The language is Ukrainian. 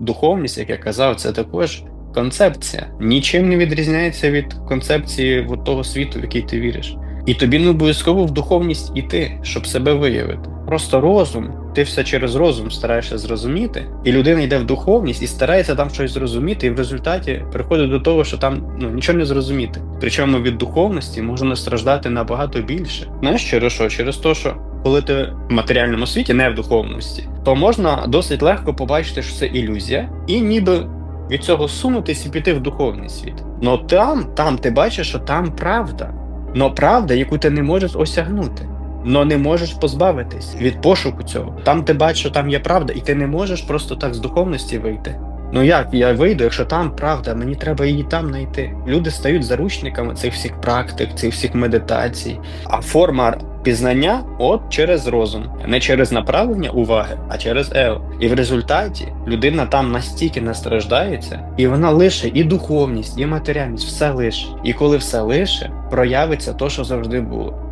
духовність, як я казав, це також концепція. Нічим не відрізняється від концепції от того світу, в який ти віриш. І тобі не обов'язково в духовність іти, щоб себе виявити. Просто розум, ти все через розум стараєшся зрозуміти, і людина йде в духовність і старається там щось зрозуміти, і в результаті приходить до того, що там ну нічого не зрозуміти. Причому від духовності можна страждати набагато більше. Знаєш, через що? Через те, що коли ти в матеріальному світі, не в духовності, то можна досить легко побачити, що це ілюзія, і ніби від цього сунутись і піти в духовний світ. Но там, там ти бачиш, що там правда. Но правда, яку ти не можеш осягнути. Но не можеш позбавитись від пошуку цього. Там ти бачиш, що там є правда, і ти не можеш просто так з духовності вийти. Ну як я вийду, якщо там правда, мені треба її там знайти. Люди стають заручниками цих всіх практик, цих всіх медитацій. А форма пізнання от через розум, не через направлення уваги, а через его. І в результаті людина там настільки настраждається, і вона лише і духовність, і матеріальність, все лише. І коли все лише, проявиться то, що завжди було.